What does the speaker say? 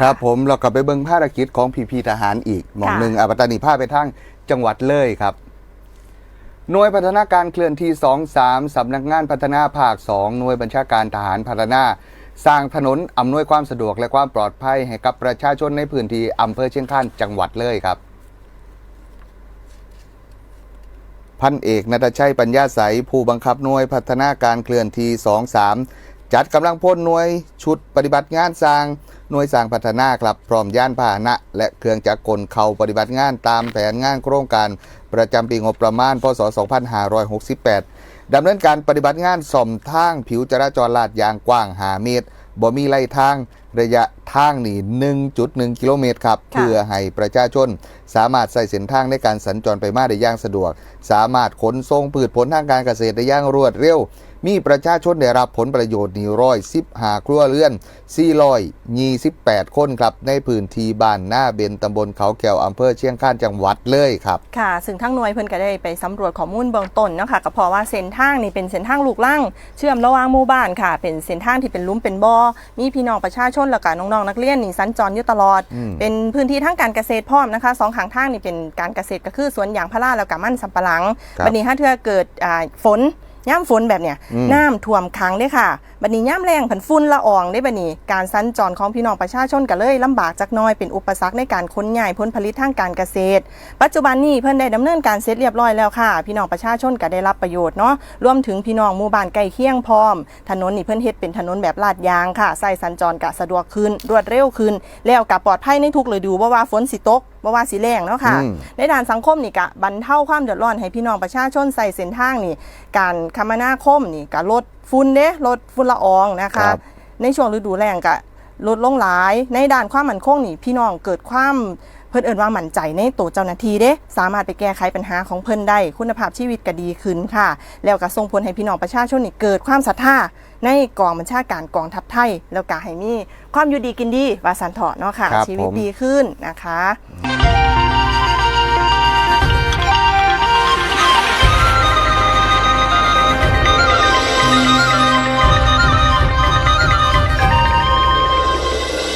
ครับผมเราก็ไปเบิ่งภารกิจของพีพีทหารอีกหมองค่ะหนึ่งอาปัตตานีภาพไปทางจังหวัดเลยครับ หน่วยพัฒนาการเคลื่อนที่ 23สำนักงานพัฒนาภาค 2 หน่วยบัญชาการทหารพัฒนา สร้างถนนอำนวยความสะดวกและความปลอดภัยให้กับประชาชนในพื้นที่อำเภอเชียงคานจังหวัดเลยครับ พันเอกนัทชัยปัญญาใสผู้บังคับหน่วยพัฒนาการเคลื่อนที่ 23 จัดกำลังพลหน่วยชุดปฏิบัติงานสร้างหน่วยสร้างพัฒนาครับพร้อมย่านพาหนะ และเครื่องจักรกลเข้าปฏิบัติงานตามแผนงานโครงการ ประจำปีงบประมาณพศ 2568 ดำเนินการปฏิบัติงานส่อมทางผิวจราจรลาดยางกว้าง5เมตรบ่มีไล่ทางระยะทางนี่1.1 กิโลเมตรครับค่ะเพื่อให้ประชาชน สามารถใส่เส้นทางในการสัญจรไปมาได้อย่างสะดวก สามารถขนส่งพืชผลทางการเกษตรได้อย่างรวดเร็ว มีประชาชนได้รับผลประโยชน์นี่ร้อยสิบหาครัวเรือนสี่ร้อยยี่สิบแปดคนครับในพื้นที่บ้านหน้าเบนตำบลเขาแก้วอำเภอเชียงคานจังหวัดเลยครับค่ะซึ่งทั้งหน่วยเพิ่นก็ได้ไปสำรวจข้อมูลเบื้องต้นเนาะคะก็เพราะว่าเส้นทางนี่เป็นเส้นทางลูกลังเชื่อมระหว่างหมู่บ้านค่ะ เป็นเส้นทางที่เป็นหลุมเป็นบ่อมีพี่น้องประชาชนแล้วก็น้องๆนักเรียนนี่สัญจรอยู่ตลอดอืมเป็นพื้นที่ทางการเกษตรพร้อมนะคะสองข้างทางนี่เป็นการเกษตรก็คือสวนยางพาราแล้วก็มันสำปะหลังครับบัดนี้ถ้าเธอเกิดอ่าฝน ย่ำฝนแบบเนี้ยอืมน้ำท่วมขังเด้ค่ะบัดนี้ย่ำแรงผันฝุ่นละอองได้บัดนี้การสัญจรของพี่น้องประชาชนก็เลยลำบากจักหน้อยเป็นอุปสรรคในการขนย้ายผลผลิตทางการเกษตร ปัจจุบันนี้เพิ่นได้ดำเนินการเสร็จเรียบร้อยแล้วค่ะ พี่น้องประชาชนก็ได้รับประโยชน์เนาะรวมถึงพี่น้องหมู่บ้านใกล้เคียงพร้อม ถนนนี่เพิ่นเฮ็ดเป็นถนนแบบลาดยางค่ะใส่สัญจรก็สะดวกขึ้นรวดเร็วขึ้น แล้วก็ปลอดภัยในทุกฤดูบ่ว่าฝนสิตกบ่ว่าสิแรงเนาะค่ะอืมในด้านสังคมนี่ก็บรรเทาความเดือดร้อนให้พี่น้องประชาชนใส่เส้นทางนี่ การคมนาคมนี่ก็ลด ฝุ่นเด้ลดฝุ่นละอองนะครัคะบในช่วงฤดูแล้งก็ลดลงหลาย ในด้านความมั่นคงนี่พี่น้องเกิดความเพิ่นเอินว่ามั่นใจในตัวเจ้าหน้าที่เด้ สามารถไปแก้ไขปัญหาของเพิ่นได้ คุณภาพชีวิตก็ดีขึ้นค่ะ แล้วก็ส่งผลให้พี่น้องประชาชนนี่เกิดความศรัทธาในกองบัญชาการกองทัพไทย แล้วก็ให้มีความอยู่ดีกินดีว่าสันเถาะเนาะค่ะครับชีวิตผมดีขึ้นนะคะ